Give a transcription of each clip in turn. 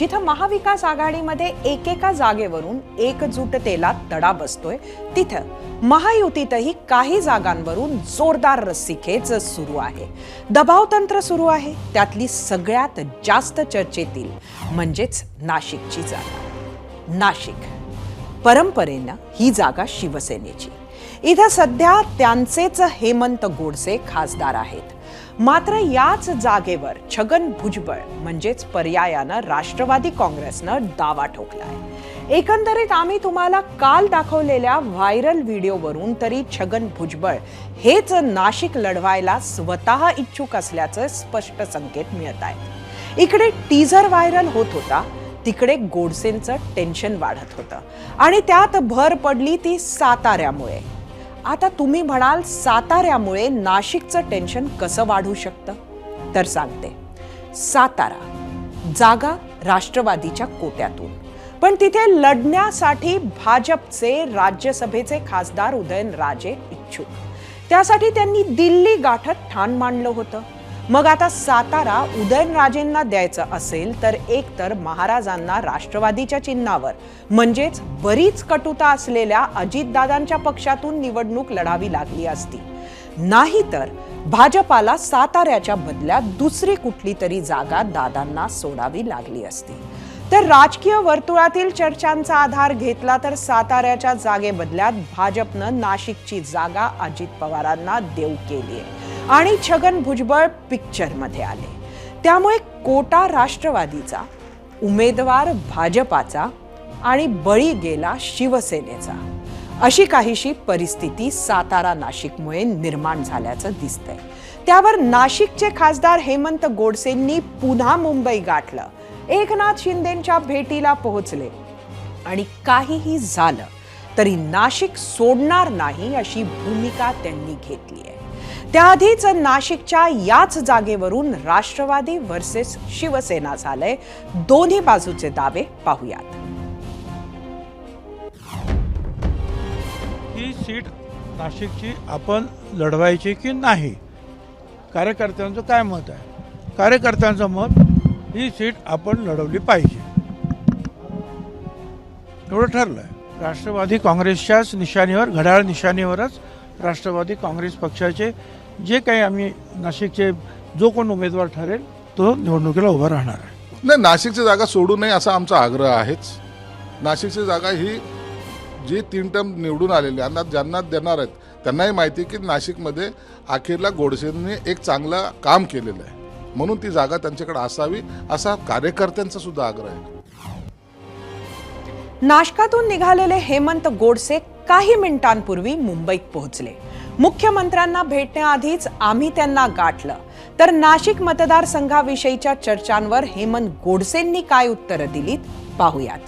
जिथं महाविकास आघाडीमध्ये एकेका जागेवरून एकजुटतेला तडा बसतोय तिथं महायुतीतही काही जागांवरून जोरदार रस्सीखेच सुरू आहे. दबावतंत्र सुरू आहे. त्यातली सगळ्यात जास्त चर्चेतील म्हणजेच नाशिकची जागा. नाशिक परंपरेनं ही जागा शिवसेनेची. इथं सध्या त्यांचेच हेमंत गोडसे खासदार आहेत. मात्र याच जागेवर छगन भुजबळ म्हणजेच पर्यायानं राष्ट्रवादी काँग्रेसनं दावा ठोकलाय. एकंदरीत आम्ही तुम्हाला काल दाखवलेल्या व्हायरल व्हिडिओवरून तरी छगन भुजबळ हेच नाशिक लढवायला स्वतः इच्छुक असल्याचं स्पष्ट संकेत मिळत आहेत इकडे टीझर व्हायरल होत होता तिकडे गोडसेंचं टेन्शन वाढत होतं आणि त्यात भर पडली ती साताऱ्यामुळे. आता तुम्ही म्हणाल साताऱ्यामुळे नाशिकचं टेन्शन कसं वाढू शकतं? तर सांगते. सातारा जागा राष्ट्रवादीच्या कोट्यातून. पण तिथे लढण्यासाठी भाजपचे राज्यसभेचे खासदार उदयनराजे इच्छुक. त्यासाठी त्यांनी दिल्ली गाठत ठाण मांडलं होतं. मग आता सातारा उदयनराजेंना द्यायचं असेल तर एक तर महाराजांना राष्ट्रवादीच्या चिन्हावर म्हणजेच बरीच कटुता असलेल्या अजितदादांच्या पक्षातून निवडणूक लढावी लागली असती. नाहीतर भाजपाला साताऱ्याच्या बदल्यात दुसरी कुठली तरी जागा दादांना सोडावी लागली असती. तर राजकीय वर्तुळातील चर्चांचा आधार घेतला तर साताऱ्याच्या जागेबदल्यात भाजपनं नाशिकची जागा अजित पवारांना देऊ केली आहे आणि छगन भुजबळ पिक्चरमध्ये आले. त्यामुळे कोटा राष्ट्रवादीचा उमेदवार भाजपाचा आणि बळी गेला शिवसेनेचा. अशी काहीशी परिस्थिती सातारा नाशिकमुळे निर्माण झाल्याचं दिसतंय. त्यावर नाशिकचे खासदार हेमंत गोडसेंनी पुन्हा मुंबई गाठलं. एकनाथ शिंदेच्या भेटीला पोहोचले. आणि काहीही झालं तरी नाशिक सोडणार नाही अशी भूमिका त्यांनी घेतली त्याआधीच नाशिकच्या याच जागेवरून राष्ट्रवादी वर्सेस शिवसेना झालंय. दोन्ही बाजूचे दावे पाहूयात. ही सीट नाशिकची आपण लढवायची की नाही? कार्यकर्त्यांचं काय मत आहे? कार्यकर्त्यांचं मत ही सीट आपण लढवली पाहिजे. एवढं ठरलं आहे राष्ट्रवादी काँग्रेसच्याच निशाणीवर घड्याळ निशाणीवरच राष्ट्रवादी काँग्रेस पक्षाचे जे काही आम्ही नाशिकचे जो कोण उमेदवार ठरेल तो निवडणुकीला उभा राहणार आहे. नाही नाशिकची जागा सोडू नये असा आमचा आग्रह आहेच. नाशिकची जागा ही जी तीन टर्म निवडून आलेली आणि ज्यांना देणार आहेत त्यांनाही माहिती आहे की नाशिकमध्ये अखेरला गोडसेंनी एक चांगलं काम केलेलं आहे. म्हणून ती जागा त्यांच्याकडे असावी असा कार्यकर्त्यांचा सुद्धा आग्रह आहे. नाशकातून निघालेले हेमंत गोडसे काही मिनिटांपूर्वी मुंबईत पोहोचले. मुख्यमंत्र्यांना भेटण्याआधीच आम्ही त्यांना गाठलं. तर नाशिक मतदारसंघाविषयीच्या चर्चांवर हेमंत गोडसेंनी काय उत्तरं दिलीत पाहूयात.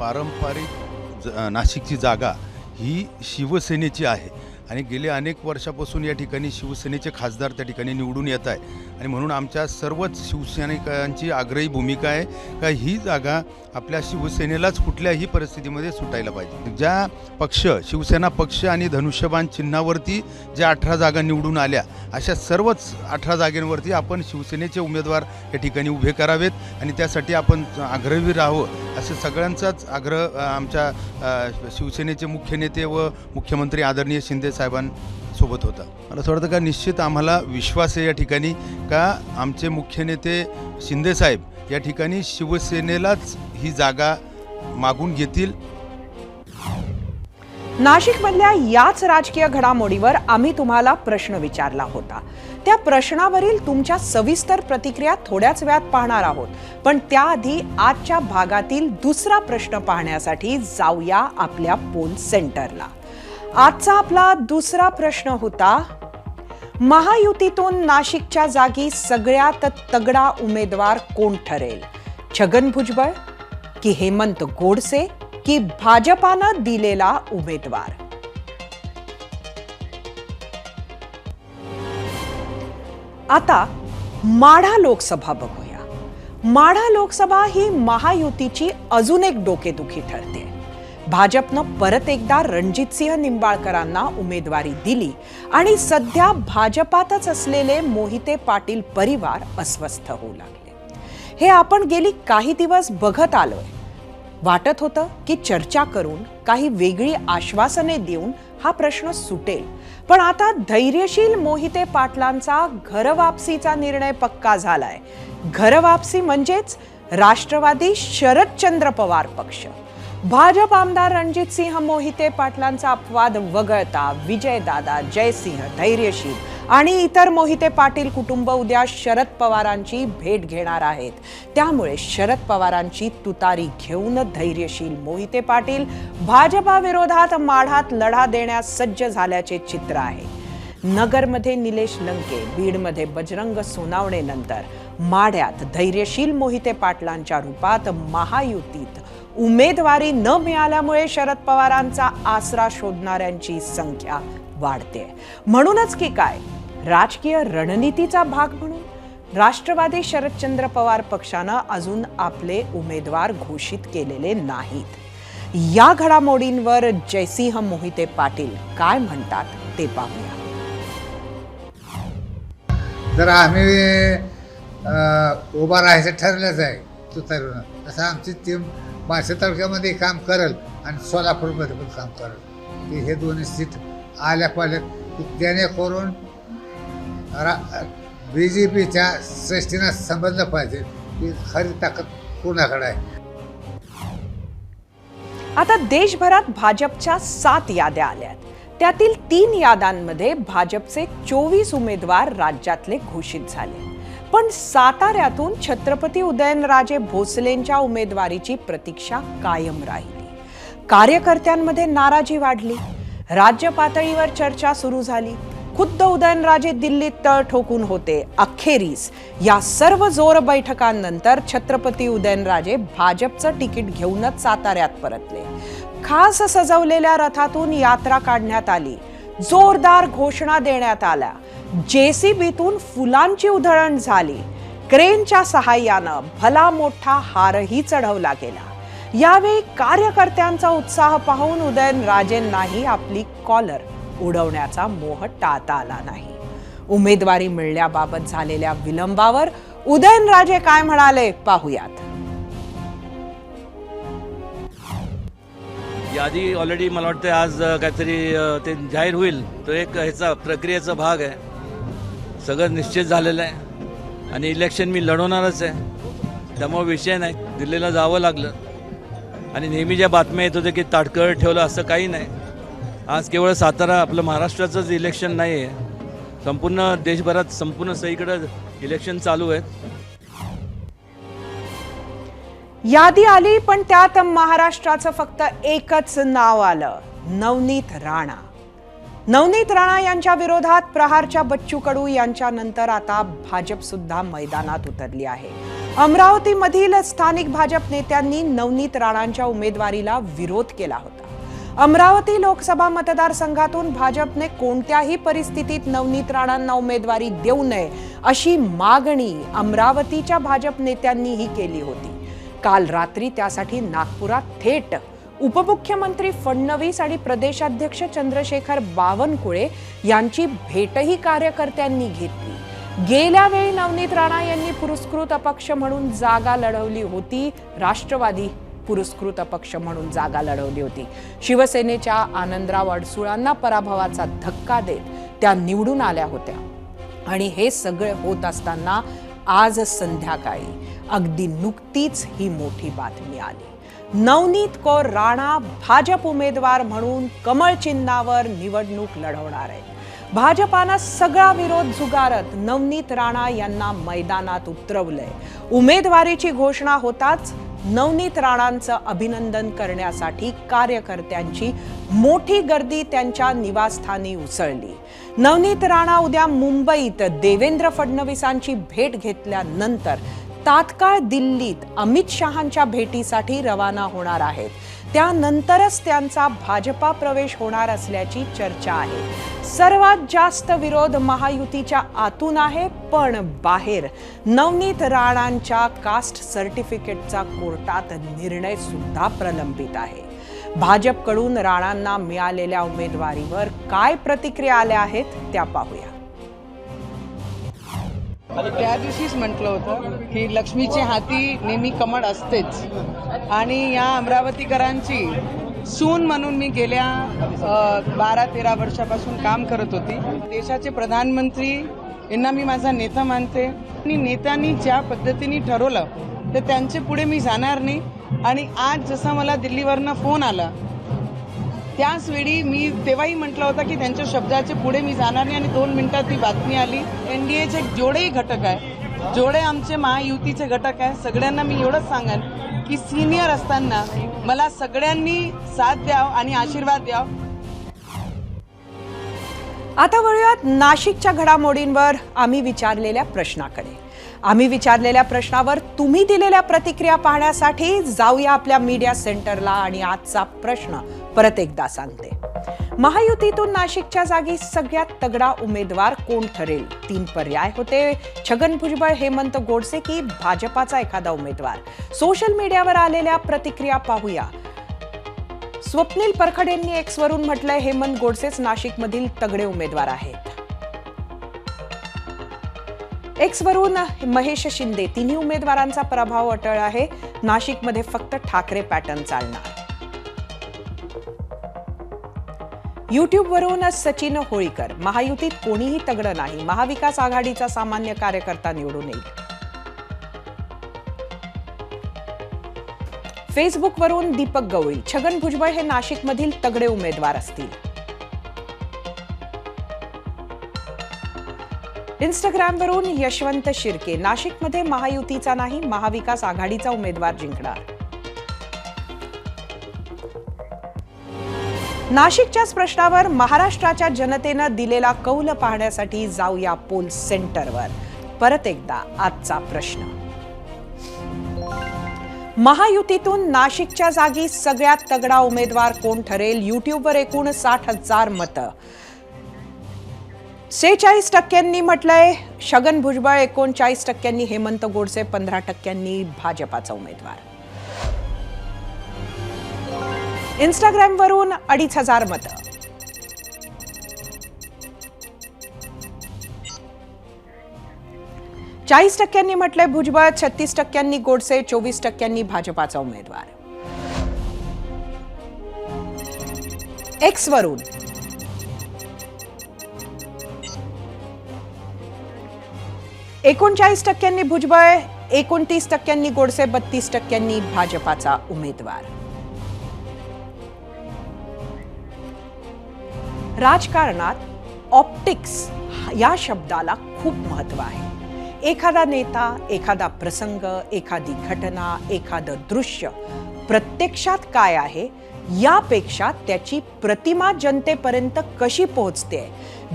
पारंपरिक ज नाशिकची जागा ही शिवसेनेची आहे. आणि गेले अनेक वर्षापासून या ठिकाणी शिवसेनेचे खासदार त्या ठिकाणी निवडून येत आहे आणि म्हणून आमच्या सर्वच शिवसैनिकांची आग्रही भूमिका आहे का ही जागा आपल्या शिवसेनेलाच कुठल्याही परिस्थितीमध्ये सुटायला पाहिजे. ज्या पक्ष शिवसेना पक्ष आणि धनुष्यबाण चिन्हावरती ज्या अठरा जागा निवडून आल्या अशा सर्वच अठरा जागेंवरती आपण शिवसेनेचे उमेदवार या ठिकाणी उभे करावेत आणि त्यासाठी आपण आग्रही राहावं असं सगळ्यांचाच आग्रह आमच्या शिवसेनेचे मुख्य नेते व मुख्यमंत्री आदरणीय शिंदे साहेबांसोबत होता. मला असं वाटतं का निश्चित आम्हाला विश्वास आहे या ठिकाणी का आमचे मुख्य नेते शिंदेसाहेब या ठिकाणी शिवसेनेलाच ही जागा मागून घेतील नाशिकमधल्या याच राजकीय घडामोडीवर आम्ही तुम्हाला प्रश्न विचारला होता. त्या प्रश्नावरील तुमच्या सविस्तर प्रतिक्रिया थोड्याच वेळात पाहणार आहोत. पण त्याआधी आजच्या भागातील दुसरा प्रश्न पाहण्यासाठी जाऊया आपल्या पोल सेंटरला. आजचा आपला दुसरा प्रश्न होता महायुतीतून नाशिकच्या जागी सगळ्यात तगडा उमेदवार कोण ठरेल? छगन भुजबळ की हेमंत गोडसे? की भाजपानं दिलेला उमेदवार. आता माढा लोकसभा बघूया. माढा लोकसभा ही महायुतीची अजून एक डोकेदुखी ठरते. भाजपनं परत एकदा रणजितसिंह निंबाळकरांना उमेदवारी दिली आणि सध्या भाजपातच असलेले मोहिते पाटील परिवार अस्वस्थ होऊ लागले. हे आपण गेली काही दिवस बघत आलोय. वाटत होतं की चर्चा करून काही वेगळी आश्वासने देऊन हा प्रश्न सुटेल. पण आता धैर्यशील मोहिते पाटलांचा घरवापसीचा निर्णय पक्का झालाय. घरवापसी म्हणजेच राष्ट्रवादी शरदचंद्र पवार पक्ष. भाजप आमदार रणजित सिंह मोहिते पाटलांचा अपवाद वगळता विजयदादा जयसिंह धैर्यशील आणि इतर मोहिते पाटील कुटुंब उद्या शरद पवारांची भेट घेणार आहेत. त्यामुळे शरद पवारांची तुतारी घेऊन धैर्यशील मोहिते पाटील भाजपाविरोधात माढात लढा देण्यास सज्ज झाल्याचे चित्र आहे. नगरमध्ये निलेश लंके बीडमध्ये बजरंग सोनावणेनंतर माढ्यात धैर्यशील मोहिते पाटलांच्या रूपात महायुतीत उमेदवारी न मिळाल्यामुळे शरद पवारांचा आसरा शोधणाऱ्यांची संख्या वाढते. म्हणूनच की काय? राजकीय रणनीतीचा भाग म्हणून राष्ट्रवादी शरदचंद्र पवार पक्षानं अजून आपले उमेदवार घोषित केलेले नाहीत. या घडामोडींवर जयसिंह मोहिते पाटील काय म्हणतात ते पाहूया. जर आम्ही उभा राहायचं ठरलंच आहे तुतारीनं. तसं आमची टीम मासे तालुक्यामध्ये काम करेल आणि सोलापूरमध्ये पण काम करेल. हे दोन्ही सीट आल्या पाल्यात जेणेकरून रा बी जे पीच्या श्रेष्ठीनं समजलं पाहिजे की खरी ताकद कोणाकडे आहे? आता देशभरात भाजपच्या सात याद्या आल्या आहेत त्यातील तीन याद्यांमध्ये भाजपचे चोवीस उमेदवार राज्यातले घोषित झाले. पण साताऱ्यातून छत्रपती उदयनराजे भोसलेंच्या उमेदवारीची प्रतीक्षा कायम राहिली. कार्यकर्त्यांमध्ये नाराजी वाढली. राज्य पातळीवर चर्चा सुरू झाली. खुद्द उदयनराजे दिल्लीत तळ ठोकून होते. अखेरीस या सर्व जोर बैठकांनंतर छत्रपती उदयनराजे भाजपचं तिकीट घेऊनच साताऱ्यात परतले. खास सजवलेल्या रथातून यात्रा काढण्यात आली. जोरदार घोषणा देण्यात आल्या. जेसीबीतून फुलांची उधळण झाली. क्रेनच्या सहाय्यानं भला मोठा हारही चढवला गेला. यावेळी कार्यकर्त्यांचा उत्साह पाहून उदयनराजेंनाही आपली कॉलर उडवण्याचा मोह टाळता आला नाही. उमेदवारी मिळण्याबाबत झालेल्या विलंबावर उदयनराजे काय म्हणाले पाहूयात. यादी ऑलरेडी मला वाटतं आज काहीतरी ते जाहीर होईल. तो एक ह्याचा प्रक्रियेचा भाग आहे. सगळं निश्चित झालेलं आहे. आणि इलेक्शन मी लढवणारच आहे. त्यामुळे विषय नाही. दिल्लीला जावं लागलं. आणि नेहमी ज्या बातम्या येत होत्या की ताटकळ ठेवलं असं काही नाही. आज केवळ सातारा आपलं महाराष्ट्राचंच इलेक्शन नाही आहे संपूर्ण देशभरात संपूर्ण सगळीकडं इलेक्शन चालू आहेत. यादी आली पण त्यात महाराष्ट्राचं फक्त एकच नाव आलं नवनीत राणा. नवनीत राणा यांच्या विरोधात प्रहारच्या बच्चू कडू यांच्यानंतर आता भाजप सुद्धा मैदानात उतरली आहे. अमरावतीमधील स्थानिक भाजप नेत्यांनी नवनीत राणांच्या उमेदवारीला विरोध केला होता. अमरावती लोकसभा मतदारसंघातून भाजपने कोणत्याही परिस्थितीत नवनीत राणांना उमेदवारी देऊ नये अशी मागणी अमरावतीच्या भाजप नेत्यांनीही केली होती. काल रात्री त्यासाठी नागपुरात थेट उपमुख्यमंत्री फडणवीस आणि प्रदेशाध्यक्ष चंद्रशेखर बावनकुळे यांची भेटही कार्यकर्त्यांनी घेतली. गेल्या वेळी नवनीत राणा यांनी पुरस्कृत अपक्ष म्हणून जागा लढवली होती. राष्ट्रवादी पुरस्कृत अपक्ष म्हणून जागा लढवली होती. शिवसेनेच्या आनंदराव अडसुळांना पराभवाचा धक्का देत त्या निवडून आल्या होत्या. आणि हे सगळे होत असताना आज संध्याकाळी अगदी नुकतीच ही मोठी बातमी आली. नवनीत कौर राणा भाजप उमेदवार म्हणून कमळ चिन्हावर निवडणूक लढवणार आहे भाजपानं सगळा विरोध झुगारत नवनीत राणा यांना मैदानात उतरवलंय. उमेदवारीची घोषणा होताच नवनीत राणांचं अभिनंदन करण्यासाठी कार्यकर्त्यांची मोठी गर्दी त्यांच्या निवासस्थानी उसळली. नवनीत राणा उद्या मुंबईत देवेंद्र फडणवीसांची भेट घेतल्यानंतर तात्काळ दिल्लीत अमित शहांच्या भेटीसाठी रवाना होणार आहेत. त्यानंतरच त्यांचा भाजपा प्रवेश होणार असल्याची चर्चा आहे. सर्वात जास्त विरोध महायुतीच्या आतून आहे पण बाहेर. नवनीत राणांच्या कास्ट सर्टिफिकेटचा कोर्टात निर्णय सुद्धा प्रलंबित आहे. भाजपकडून राणांना मिळालेल्या उमेदवारीवर काय प्रतिक्रिया आल्या आहेत त्या पाहूया. त्या दिवशीच म्हटलं होतं की लक्ष्मीची हाती नेहमी कमळ असतेच. आणि या अमरावतीकरांची सून म्हणून मी गेल्या बारा तेरा वर्षापासून काम करत होती. देशाचे प्रधानमंत्री यांना मी माझा नेता मानते. आणि नेत्यांनी ज्या पद्धतीने ठरवलं तर त्यांचे पुढे मी जाणार नाही. आणि आज जसा मला दिल्लीवरनं फोन आला त्याच वेळी मी तेव्हाही म्हटलं होतं की त्यांच्या शब्दाचे पुढे मी जाणार नाही आणि दोन मिनिटात ती बातमी आली. एन डी एचे जेवढेही घटक आहे. जेवढे आमचे महायुतीचे घटक आहे. सगळ्यांना मी एवढंच सांगेन की सिनियर असताना मला सगळ्यांनी साथ द्याव आणि आशीर्वाद द्याव. आता वळूयात नाशिकच्या घडामोडींवर आम्ही विचारलेल्या प्रश्नाकडे. आम्ही विचारलेल्या प्रश्नावर तुम्ही दिलेल्या प्रतिक्रिया पाहण्यासाठी जाऊया आपल्या मीडिया सेंटरला आणि आजचा प्रश्न परत एकदा सांगते. महायुतीतून नाशिकच्या जागी सगळ्यात तगडा उमेदवार कोण ठरेल? तीन पर्याय होते. छगन भुजबळ हेमंत गोडसे की भाजपाचा एखादा उमेदवार? सोशल मीडियावर आलेल्या प्रतिक्रिया पाहूया. स्वप्नील परखडेंनी एक्सवरून म्हटलंय हेमंत गोडसेच नाशिकमधील तगडे उमेदवार आहेत एक्सवरून महेश शिंदे तिन्ही उमेदवारांचा प्रभाव अटळ आहे. नाशिकमध्ये फक्त ठाकरे पॅटर्न चालणार. युट्यूबवरून सचिन होळीकर. महायुतीत कोणीही तगडं नाही. महाविकास आघाडीचा सामान्य कार्यकर्ता निवडून येईल. फेसबुकवरून दीपक गवळी. छगन भुजबळ हे नाशिकमधील तगडे उमेदवार असतील. इंस्टाग्रामवरून यशवंत शिर्के. नाशिकमध्ये महायुतीचा नाही महाविकास आघाडीचा उमेदवार जिंकणार. नाशिकच्याच प्रश्नावर महाराष्ट्राच्या जनतेनं दिलेला कौल पाहण्यासाठी जाऊया पोल सेंटरवर. परत एकदा आजचा प्रश्न. महायुतीतून नाशिकच्या जागी सगळ्यात तगडा उमेदवार कोण ठरेल? युट्यूबवर एकूण साठ हजार मतं. सेहेचाळीस टक्क्यांनी म्हटलंय. छगन भुजबळ एकोणचाळीस टक्क्यांनी हेमंत गोडसे पंधरा टक्क्यांनी भाजपाचा उमेदवार. इंस्टाग्रामवरून अडीच हजार मतं. चाळीस टक्क्यांनी म्हटलंय भुजबळ छत्तीस टक्क्यांनी गोडसे चोवीस टक्क्यांनी भाजपाचा उमेदवार. एक्सवरून एकोणचाळीस टक्क्यांनी भुजबळ एकोणतीस टक्क्यांनी गोडसे बत्तीस टक्क्यांनी भाजपाचा उमेदवार. राजकारणात ऑप्टिक्स या शब्दाला खूप महत्त्व आहे. एखादा नेता एखादा प्रसंग एखादी घटना एखादं दृश्य प्रत्यक्षात काय आहे यापेक्षा त्याची प्रतिमा जनतेपर्यंत कशी पोहोचते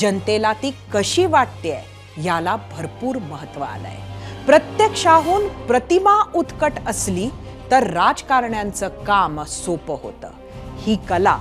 जनतेला ती कशी वाटते याला भरपूर महत्त्व आलंय. प्रत्यक्षाहून प्रतिमा उत्कट असली तर राजकारण्यांचं काम सोपं होतं. ही कला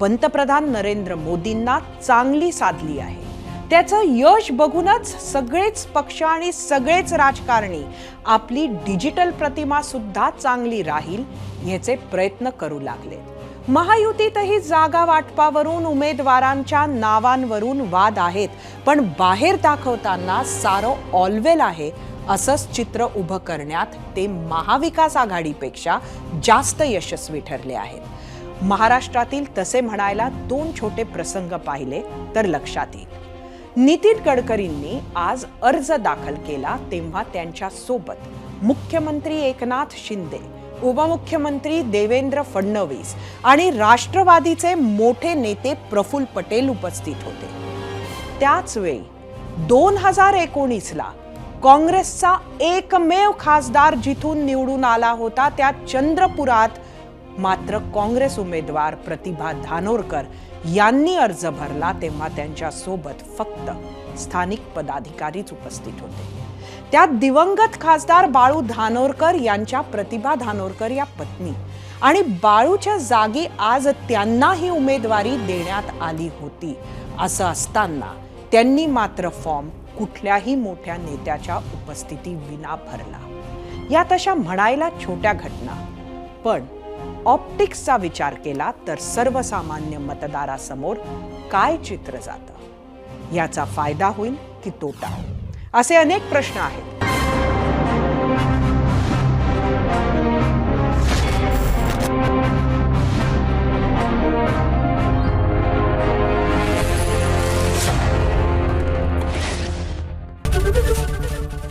पंतप्रधान नरेंद्र मोदींना चांगली साधली आहे. त्याचं यश बघूनच सगळेच पक्ष आणि सगळेच राजकारणी आपली डिजिटल प्रतिमा सुद्धा चांगली राहील याचे प्रयत्न करू लागले महायुतीतही जागा वाटपावरून उमेदवारांच्या नावांवरून वाद आहेत. पण बाहेर दाखवताना सारं ऑलवेल आहे असंच चित्र उभं करण्यात ते महाविकास आघाडीपेक्षा जास्त यशस्वी ठरले आहेत. महाराष्ट्रातील तसे म्हणायला दोन छोटे प्रसंग पाहिले तर लक्षात येईल. नितीन गडकरींनी आज अर्ज दाखल केला तेव्हा त्यांच्यासोबत मुख्यमंत्री एकनाथ शिंदे उपमुख्यमंत्री देवेंद्र फडणवीस आणि राष्ट्रवादीचे मोठे नेते प्रफुल्ल पटेल उपस्थित होते. त्याचवेळी दोन हजार एकोणीसला काँग्रेसचा एकमेव खासदार जिथून निवडून आला होता त्या चंद्रपुरात मात्र काँग्रेस उमेदवार प्रतिभा धानोरकर यांनी अर्ज भरला तेव्हा त्यांच्यासोबत फक्त स्थानिक पदाधिकारीच उपस्थित होते. त्यात दिवंगत खासदार बाळू धानोरकर यांच्या प्रतिभा धानोरकर या पत्नी. आणि बाळूच्या जागी आज त्यांना ही उमेदवारी देण्यात आली होती. असं असताना त्यांनी मात्र फॉर्म कुठल्याही मोठ्या नेत्याच्या उपस्थिती विना भरला. या तशा म्हणायला छोट्या घटना. पण ऑप्टिक्सचा विचार केला तर सर्वसामान्य मतदारासमोर काय चित्र जातं? याचा फायदा होईल की तोटा? असे अनेक प्रश्न आहेत.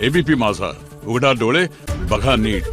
एबीपी माझा. उघडा डोळे बघा नीट.